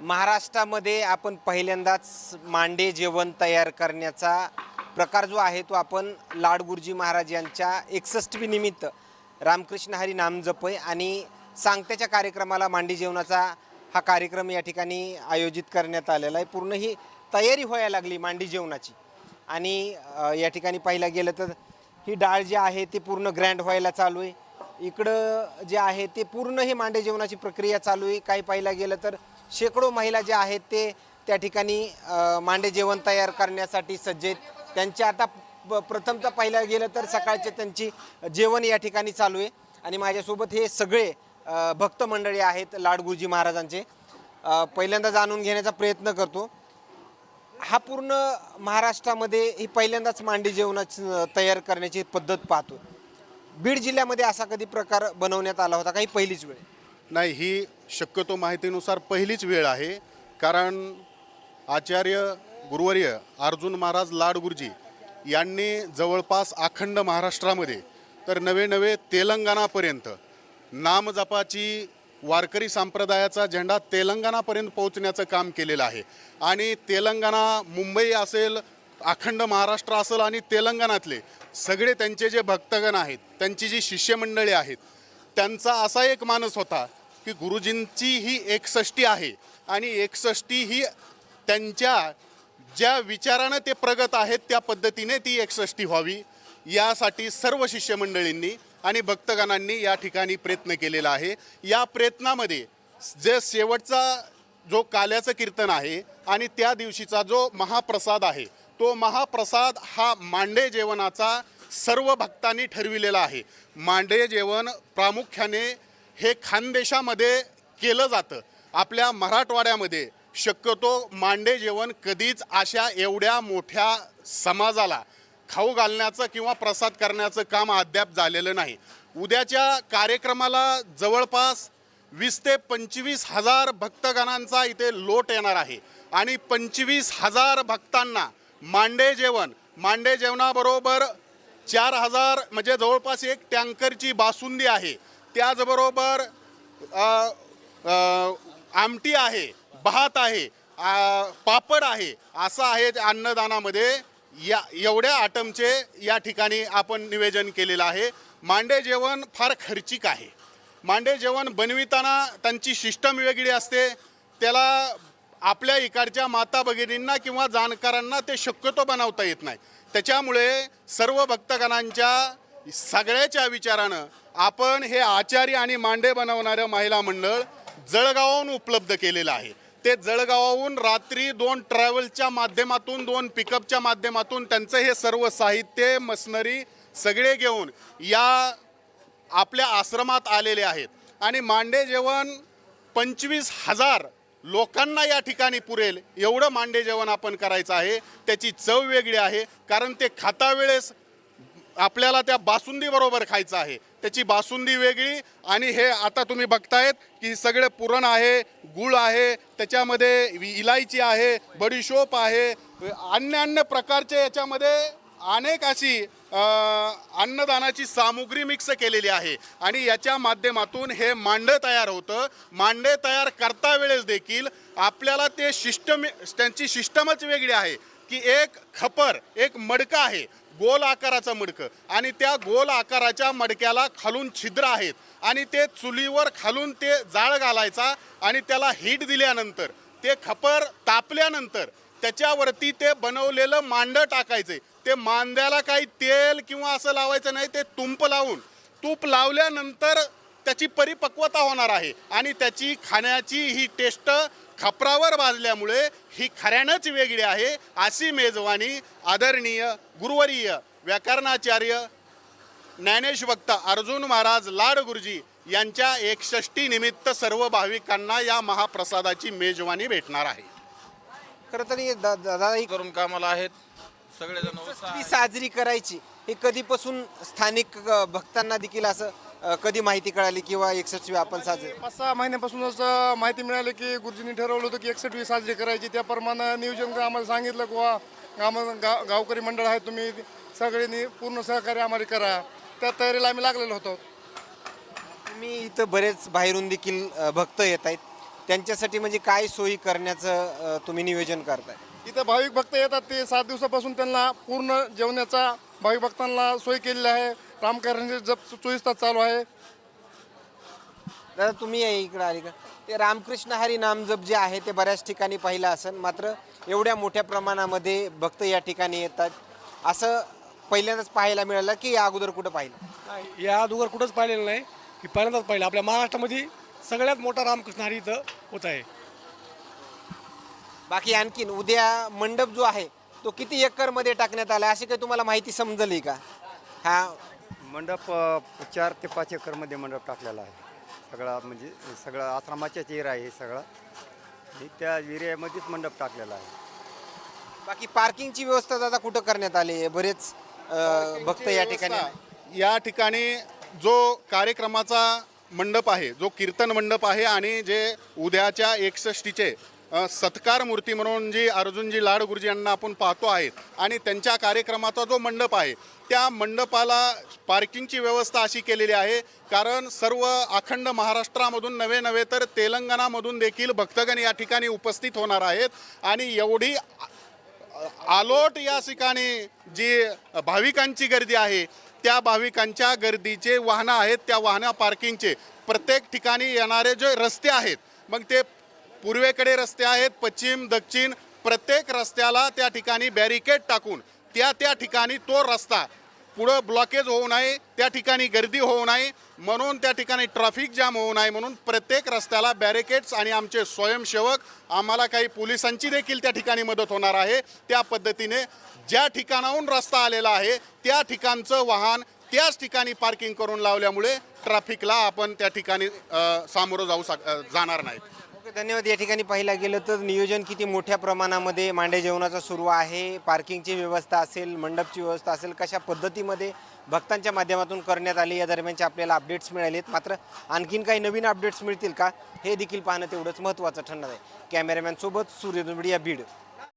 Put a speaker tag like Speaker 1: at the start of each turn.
Speaker 1: महाराष्ट्रामध्ये आपण पहिल्यांदाच मांडे जेवण तयार करण्याचा प्रकार जो आहे तो आपण लाडगुरुजी महाराज यांच्या एकसष्टवी निमित्त रामकृष्ण हरी नाम जपय आणि सांगत्याच्या कार्यक्रमाला मांडी जेवणाचा हा कार्यक्रम या ठिकाणी आयोजित करण्यात आलेला आहे. पूर्ण ही तयारी व्हायला लागली मांडी जेवणाची. आणि या ठिकाणी पाहिलं गेलं तर ही डाळ जी आहे ती पूर्ण ग्रँड व्हायला चालू आहे. इकडं जे आहे ते पूर्ण हे मांडे जेवणाची प्रक्रिया चालू आहे. काही पाहिलं गेलं तर शेकडो महिला ज्या आहेत ते त्या ठिकाणी मांडे जेवण तयार करण्यासाठी सज्ज आहेत त्यांच्या आता प- प्रथमतः पाहिलं गेलं तर सकाळचे त्यांची जेवण या ठिकाणी चालू आहे. आणि माझ्यासोबत हे सगळे भक्त मंडळी आहेत लाडगुरुजी महाराजांचे. पहिल्यांदा जाणून घेण्याचा प्रयत्न करतो. हा पूर्ण महाराष्ट्रामध्ये ही पहिल्यांदाच मांडी जेवणाची तयार करण्याची पद्धत पाहतो. बीड जिल्ह्यामध्ये असा कधी प्रकार बनवण्यात आला होता काही पहिलीच वेळ
Speaker 2: नाही ही शक्यतो माहितीनुसार पहिलीच वेळ आहे. कारण आचार्य गुरुवर्य अर्जुन महाराज लाडगुरुजी यांनी जवळपास अखंड महाराष्ट्रामध्ये तर नवे नवे तेलंगणापर्यंत नामजपाची वारकरी संप्रदायाचा झेंडा तेलंगणापर्यंत पोहोचण्याचं काम केलेलं आहे. आणि तेलंगणा मुंबई असेल अखंड महाराष्ट्र असेल आणि तेलंगणातले सगळे त्यांचे जे भक्तगण आहेत त्यांची जी शिष्यमंडळी आहेत त्यांचा असा एक मानस होता की गुरुजींची ही एकसष्टी आहे. आणि एकसष्टी ही त्यांच्या ज्या विचारानं ते प्रगत आहेत त्या पद्धतीने ती एकसष्टी व्हावी. यासाठी सर्व शिष्यमंडळींनी आणि भक्तगणांनी या ठिकाणी प्रयत्न केलेला आहे. या प्रयत्नामध्ये जे शेवटचा जो काल्याचं कीर्तन आहे आणि त्या दिवशीचा जो महाप्रसाद आहे तो महाप्रसाद हा मांडे जेवणाचा सर्व भक्तांनी ठरविलेला आहे. मांडे जेवण प्रामुख्याने हे खानदेशामध्ये केलं जातं. आपल्या मराठवाड्यामध्ये शक्यतो मांडे जेवण कधीच अशा एवढ्या मोठ्या समाजाला खाऊ घालण्याचं किंवा प्रसाद करण्याचं काम अद्याप झालेलं नाही. उद्याच्या कार्यक्रमाला जवळपास वीस ते पंचवीस हजार भक्तगणांचा इथे लोट येणार आहे. आणि पंचवीस हजार भक्तांना मांडे जेवण मांडे जेवणाबरोबर चार हजार म्हणजे जवळपास एक टँकरची बासुंदी आहे. त्याचबरोबर आमटी आहे भात आहे पापड आहे असं आहे अन्नदानामध्ये. या एवढ्या आटमचे या ठिकाणी आपण निवेदन केलेलं आहे. मांडे जेवण फार खर्चिक आहे. मांडे जेवण बनविताना त्यांची सिस्टम वेगळी असते. त्याला आपल्या इकडच्या माता भगिनींना किंवा जाणकारांना ते शक्यतो बनवता येत नाही. त्याच्यामुळे सर्व भक्तगणांच्या सगळ्याच्या विचारानं आपण हे आचारी आणि मांडे बनवणारं महिला मंडळ जळगावाहून उपलब्ध केलेलं आहे. ते जळगावाहून रात्री दोन ट्रॅव्हलच्या माध्यमातून दोन पिकअपच्या माध्यमातून त्यांचं हे सर्व साहित्य मशनरी सगळे घेऊन या आपल्या आश्रमात आलेले आहेत. आणि मांडे जेवण पंचवीस हजार लोकांना या ठिकाणी पुरेल. एवढं मांडे जेवण आपण करायचं आहे. त्याची चव वेगळी आहे. कारण ते खाता वेळेस आपल्याला त्या बासुंदीबरोबर खायचं आहे. त्याची बासुंदी वेगळी आणि हे आता तुम्ही बघतायत की सगळे पुरण आहे गुळ आहे त्याच्यामध्ये इलायची आहे बडीशोप आहे अन्य अन्य प्रकारचे याच्यामध्ये अनेक अशी अन्नदानाची सामुग्री मिक्स केलेली आहे. आणि याच्या माध्यमातून हे मांडं तयार होतं. मांडे तयार करता वेळेस देखील आपल्याला ते सिस्टम त्यांची सिस्टमच वेगळी आहे की एक खपर एक मडकं आहे. गोल आकाराचं मडकं. आणि त्या गोल आकाराच्या मडक्याला खालून छिद्र आहेत. आणि ते चुलीवर खालून ते जाळ घालायचा आणि त्याला हीट दिल्यानंतर ते खपर तापल्यानंतर त्याच्यावरती ते बनवलेलं मांडं टाकायचे. ते मांद्याला काही तेल किंवा असं लावायचं नाही ते तुंप लावून. तूप लावल्यानंतर त्याची परिपक्वता होणार आहे. आणि त्याची खाण्याची ही टेस्ट खपरावर भाजल्यामुळे ही खऱ्यानंच वेगळी आहे. अशी मेजवानी आदरणीय गुरुवरीय व्याकरणाचार्य ज्ञानेश वक्ता अर्जुन महाराज लाड गुरुजी यांच्या एकषष्टी निमित्त सर्व भाविकांना या महाप्रसादाची मेजवानी भेटणार आहे.
Speaker 1: खरं तर हे दा- दा- दादा ही
Speaker 3: करून कामाला आहेत. सगळेजण
Speaker 1: ती साजरी करायची. हे कधीपासून स्थानिक अ, भक्तांना देखील असं कधी माहिती कळाली किंवा एकसष्टवी आपण साजरी
Speaker 4: पाच सहा महिन्यापासूनच माहिती मिळाली की गुरुजींनी ठरवलं होतं की एकसष्टवी साजरी करायची. त्याप्रमाणे नियोजन आम्हाला सांगितलं की वा आम्हाला गाव गावकरी मंडळ आहे तुम्ही सगळ्यांनी पूर्ण सहकार्य आम्हाला करा. त्या तयारीला आम्ही लागलेलो होतो.
Speaker 1: तुम्ही इथं बरेच बाहेरून देखील भक्त येत आहेत. त्यांच्यासाठी म्हणजे काय सोयी करण्याचं तुम्ही नियोजन करताय?
Speaker 4: इथं भाविक भक्त येतात ते सात दिवसापासून त्यांना पूर्ण जेवणाचा भाविक भक्तांना सोय केलेली आहे. रामकार्यांचे जप चोवीस तास चालू आहे.
Speaker 1: दादा तुम्ही या इकडे आले का? ते रामकृष्ण हरी नाम जप जे आहे ते बऱ्याच ठिकाणी पाहिलं असेल. मात्र एवढ्या मोठ्या प्रमाणामध्ये भक्त या ठिकाणी येतात. असं पहिल्यांदाच पाहायला मिळालं की या अगोदर कुठं पाहिलं?
Speaker 5: नाही या अगोदर कुठंच पाहिलेलं नाही की पहिल्यांदाच पाहिलं. आपल्या महाराष्ट्रामध्ये सगळ्यात मोठा रामकृष्ण हरी इथं होत आहे.
Speaker 1: बाकी आणखीन उद्या मंडप जो आहे तो किती एकरमध्ये टाकण्यात आला अशी काही तुम्हाला माहिती समजली का? हा
Speaker 6: मंडप अ, चार ते पाच एकरमध्ये मंडप टाकलेला आहे. सगळा म्हणजे सगळं आश्रमाच्याच एरिया आहे हे सगळा. आणि त्या एरियामध्येच मंडप टाकलेला आहे.
Speaker 1: बाकी पार्किंगची व्यवस्था दादा कुठं करण्यात आली आहे? बरेच अ, भक्त या ठिकाणी
Speaker 2: या ठिकाणी जो कार्यक्रमाचा मंडप आहे जो कीर्तन मंडप आहे आणि जे उद्याच्या एकसष्टीचे सत्कार मूर्ती म्हणून जी अर्जुनजी लाड गुरुजी यांना आपण पाहतो आहेत आणि त्यांच्या कार्यक्रमाचा जो मंडप आहे त्या मंडपाला पार्किंगची व्यवस्था अशी केलेली आहे. कारण सर्व अखंड महाराष्ट्रामधून नवे नव्हे तर तेलंगणामधून देखील भक्तगण या ठिकाणी उपस्थित होणार आहेत. आणि एवढी आलोट या ठिकाणी जी भाविकांची गर्दी आहे त्या भाविकांच्या गर्दीचे वाहनं आहेत त्या वाहना पार्किंगचे. प्रत्येक ठिकाणी येणारे जे रस्ते आहेत मग ते पूर्वेकडे रस्ते आहेत पश्चिम दक्षिण प्रत्येक रस्त्याला त्या ठिकाणी बॅरिकेड टाकून त्या त्या ठिकाणी तो रस्ता पुढं ब्लॉकेज होऊ नये त्या ठिकाणी गर्दी होऊ नये म्हणून त्या ठिकाणी ट्रॅफिक जाम होऊ नये म्हणून प्रत्येक रस्त्याला बॅरिकेड्स आणि आमचे स्वयंसेवक आम्हाला काही पोलिसांची देखील त्या ठिकाणी मदत होणार आहे. त्या पद्धतीने ज्या ठिकाणाहून रस्ता आलेला आहे त्या ठिकाणचं वाहन त्याच ठिकाणी पार्किंग करून लावल्यामुळे ट्रॅफिकला आपण त्या ठिकाणी सामोरं जाऊ शक जाणार नाहीत.
Speaker 1: धन्यवाद. या ठिकाणी पाहिलं गेलं तर नियोजन किती मोठ्या प्रमाणामध्ये मांडे जेवणाचा सुरू आहे? पार्किंगची व्यवस्था असेल मंडपची व्यवस्था असेल कशा पद्धतीमध्ये भक्तांच्या माध्यमातून करण्यात आली? या दरम्यानचे आपल्याला अपडेट्स मिळालेत. मात्र आणखीन काही नवीन अपडेट्स मिळतील का? हे देखील पाहणं तेवढंच महत्त्वाचं ठरणार आहे. कॅमेरामॅनसोबत सूर्य दुबडी या बीड.